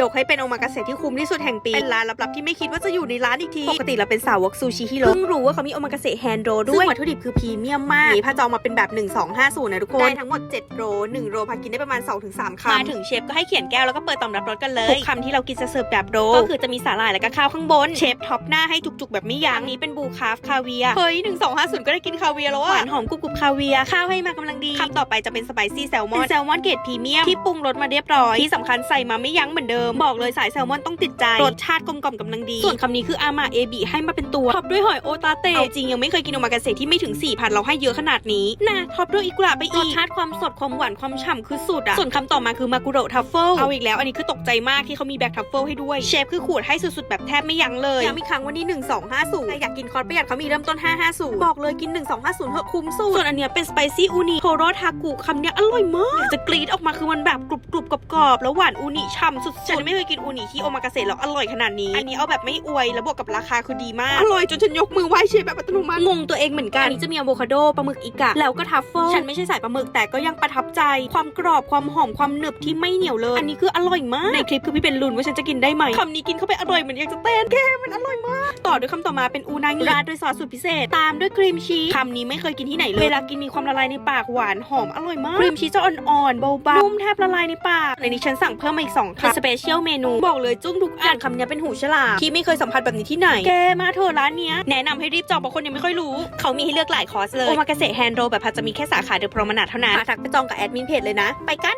ยกให้เป็นโอมากาเสะที่คุ้มที่สุดแห่งปี เป็นร้านลับๆที่ไม่คิดว่าจะอยู่ในร้านอีกที ปกติเราเป็นสาวกซูชิฮิโร่เพิ่งรู้ว่าเขามีโอมากาเสะแฮนด์โรด้วย ซึ่งวัตถุดิบคือพรีเมียมมากนี่พาจองมาเป็นแบบ 1250 นะทุกคน ได้ทั้งหมด 7 โร 1 โรพากินได้ประมาณ 2-3 คำ มาถึงเชฟก็ให้เขียนแก้วแล้วก็เปิดตำรับรสกันเลยทุกคำที่เรากินจะเสิร์ฟแบบโร ก็คือจะมีสาหร่ายและก็ข้าวข้างบน เชฟท็อปหน้าให้จุกๆแบบไม่ยั้งนี้เป็นบูคาฟคาเวียร์เฮ้ย1250 ก็ได้กินคาเวียร์แล้วอะหวานหอมกรุบๆคาเวียร์ข้าวให้มากำลังดีคำต่อไปจะเป็นสไปซี่แซลมอนแซลมอนเกรดพรีเมียมที่ปรุงรสมาเรียบร้อยที่สำคัญใส่มาไม่ยั้งเหมือนเดิมบอกเลยสายแซลมอนต้องติดใจ รสชาติกลมกล่อมกำลังดี ส่วนคำนี้คืออามาเอบิให้มาเป็นตัว ท็อปด้วยหอยโอตาเตะเอาจริงยังไม่เคยกินโอมากาเสะที่ไม่ถึง4,000เราให้เยอะขนาดนี้นะท็อปด้วยอีกุระไปอีกรสชาติความสดความหวานความฉ่ำคือสุดอะส่วนคำต่อมาคือมากุโรทัฟเฟิลเอาอีกแล้วอันนี้คือตกใจมากที่เขามีแบ็คทัฟเฟิลให้ด้วยเชฟคือขูดให้สุดๆแบบแทบไม่ยั้งเลยย้ำอีกครั้งวันนี้1250ใครอยากกินคอร์สประหยัดเขามีเริ่มต้น 550 บอกเลยกิน 1250เถอะคุ้มสุดส่วนอันเนี้ยเป็นสไปซี่อูนิโทโรทากุคำเนี้ยอร่อยมากอยากจะกรีดออกมาคือมันแบบกรุบ กรุบๆกรอบๆแล้วหวานอูนิฉ่ำสุดๆฉันไม่เคยกินอูนิที่โอมากาเสะแล้วอร่อยขนาดนี้ อันนี้เอาแบบไม่อวยแล้วบวกกับราคาคือดีมาก อร่อยจนฉันยกมือไหว้เชฟแบบอัตโนมัติงงตัวเองเหมือนกันอันนี้จะมีอะโวคาโดปลาหมึกอีกะแล้วก็ทัฟเฟิลฉันไม่ใช่สายปลาหมึกแต่ก็ยังประทับใจ ความกรอบความหอมความหนึบที่ไม่เหนียวเลย อันนี้คืออร่อยมากในคลิปคือพี่เป็นลุ้นว่าฉันจะกินได้ไหมคำนี้กินเข้าไปอร่อยเหมือนอยากจะเต้นแกมันอร่อยมาก ต่อด้วยคำต่อมาเป็นอูนางิราดด้วยซอสสูตรพิเศษ ตามด้วยครีมชีสคำนี้ไม่เคยกินที่ไหนเลยเวลากินมีความละลายในปากหวานหอมอร่อยมากครีมชีสจะอ่อนๆเบาๆนุ่มแทบละลายในปากในนี้ฉันสั่งเพิ่มมาอีกสองคำสเปเชียลเมนูบอกเลยจุ้งทุกอันคำนี้เป็นหูฉลามที่ไม่เคยสัมผัสแบบนี้ที่ไหน แกมาเถอะร้านเนี้ยแนะนำให้รีบจองเพราะคนยังไม่ค่อยรู้ เขามีให้เลือกหลายคอร์สเลยโอมากาเสะแฮนด์โรแบบพัดจะมีแค่สาขาเดอะพรอมนาดเท่านั้นมาทักไปจองกับแอดมินเพจเลยนะ ไปกัน